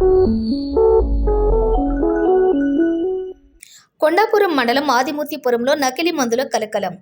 Thank you. Kondapuram మండలం ఆదిమూర్తిపురంలో నకిలీ మందుల కలకలం.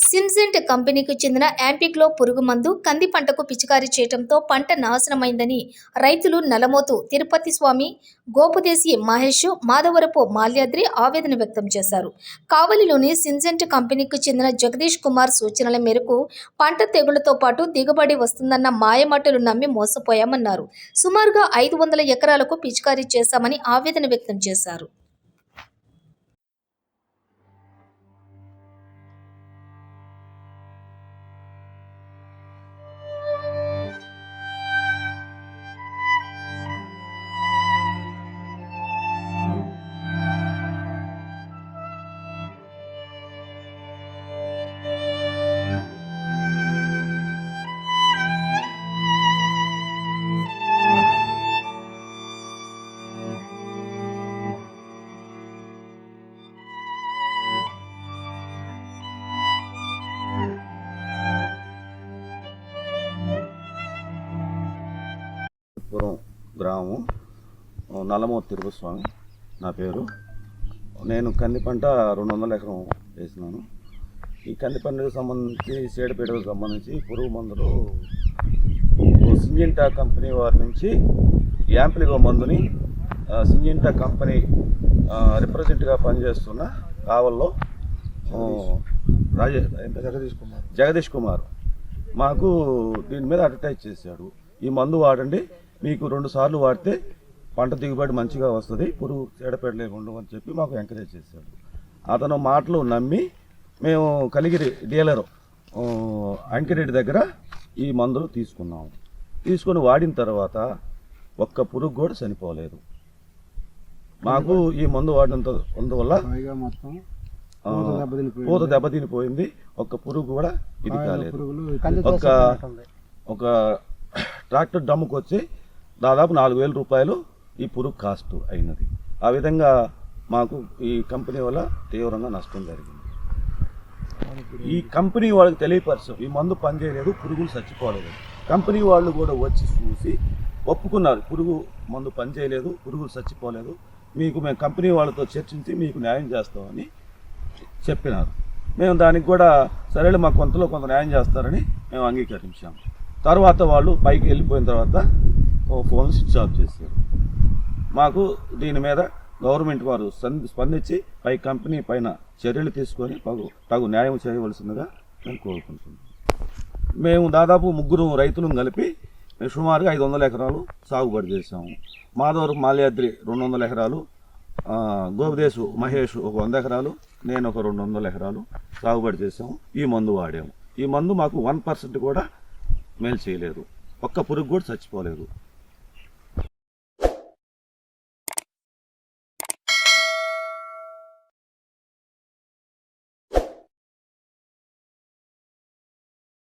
సిమ్సెంట్ కంపెనీకి చెందిన యాంపిక్లో పురుగు మందు కంది పంటకు పిచికారీ చేయడంతో పంట నాశనమైందని రైతులు నలమోతు తిరుపతి స్వామి గోపదేశి మహేష్ మాధవరపు మాల్యాద్రి ఆవేదన వ్యక్తం చేశారు. కావలిలోని సిన్జెంట్ కంపెనీకి చెందిన జగదీష్ కుమార్ సూచనల మేరకు పంట తెగుళ్ళతో పాటు దిగుబడి వస్తుందన్న మాయమాటలు నమ్మి మోసపోయామన్నారు. సుమారుగా ఐదు వందల ఎకరాలకు పిచికారీ చేశామని ఆవేదన వ్యక్తం చేశారు. పురం గ్రామం. నల్లమూర్తి తిరుపతి స్వామి నా పేరు. నేను కంది పంట రెండు వందల ఎకరం వేసినాను. ఈ కంది పంటకు సంబంధించి సీడపీడకు సంబంధించి పురుగు మందులు సింజింటా కంపెనీ వారి నుంచి యాంప్లిగో మందుని సింజింటా కంపెనీ రిప్రజెంట్గా పనిచేస్తున్న కావల్లో ఆ, రాజే జగదీష్ కుమార్. జగదీష్ కుమార్. మాకు దీని మీద అడ్వర్టైజ్ చేశాడు. ఈ మందు వాడండి. మీకు రెండు సార్లు వాడితే పంట దిగుబడి మంచిగా వస్తుంది పురుగు చీడపేడలే ఉండవు అని చెప్పి మాకు ఎంకరేజ్ చేశాడు అతను మాటలు నమ్మి మేము కలిగిరి డీలరు అంకిరెడ్డి దగ్గర ఈ మందులు తీసుకున్నాము తీసుకొని వాడిన తర్వాత ఒక్క పురుగు కూడా చనిపోలేదు. మాకు ఈ మందు వాడినంత అందువల్ల పూత దెబ్బతినిపోయింది. ఒక్క పురుగు కూడా ఇది కాలేదు. ఒక ఒక ట్రాక్టర్ డమ్ముకు వచ్చి దాదాపు నాలుగు వేల రూపాయలు ఈ పురుగు కాస్ట్ అయినది. ఆ విధంగా మాకు ఈ కంపెనీ వల్ల తీవ్రంగా నష్టం జరిగింది. ఈ కంపెనీ వాళ్ళకి తెలియపరచం ఈ మందు పనిచేయలేదు పురుగులు చచ్చిపోలేదు. కంపెనీ వాళ్ళు కూడా వచ్చి చూసి ఒప్పుకున్నారు పురుగు మందు పనిచేయలేదు పురుగులు చచ్చిపోలేదు మీకు మేము కంపెనీ వాళ్ళతో చర్చించి మీకు న్యాయం చేస్తామని చెప్పినారు. మేము దానికి కూడా సరేలే మాకు కొంతలో కొంత న్యాయం చేస్తారని మేము అంగీకరించాము. తర్వాత వాళ్ళు పైకి వెళ్ళిపోయిన తర్వాత ఓ ఫోన్ స్విచ్ ఆఫ్ చేశారు. మాకు దీని మీద గవర్నమెంట్ వారు స్పందించి పై కంపెనీ పైన చర్యలు తీసుకొని తగు తగు న్యాయం చేయవలసిందిగా మేము కోరుకుంటున్నాను మేము దాదాపు ముగ్గురు రైతులను కలిపి మేము సుమారుగా ఐదు వందల ఎకరాలు సాగుబడి చేసాము మాధవరం మాల్యాద్రి రెండు వందల ఎకరాలు ఆ, గోపదేశు మహేష్ ఒక వంద ఎకరాలు నేను ఒక రెండు వందల ఎకరాలు సాగుబడి చేసాము ఈ మందు వాడాము. ఈ మందు మాకు వన్ పర్సెంట్ కూడా మేలు చేయలేదు. ఒక్క పురుగు కూడా చచ్చిపోలేదు.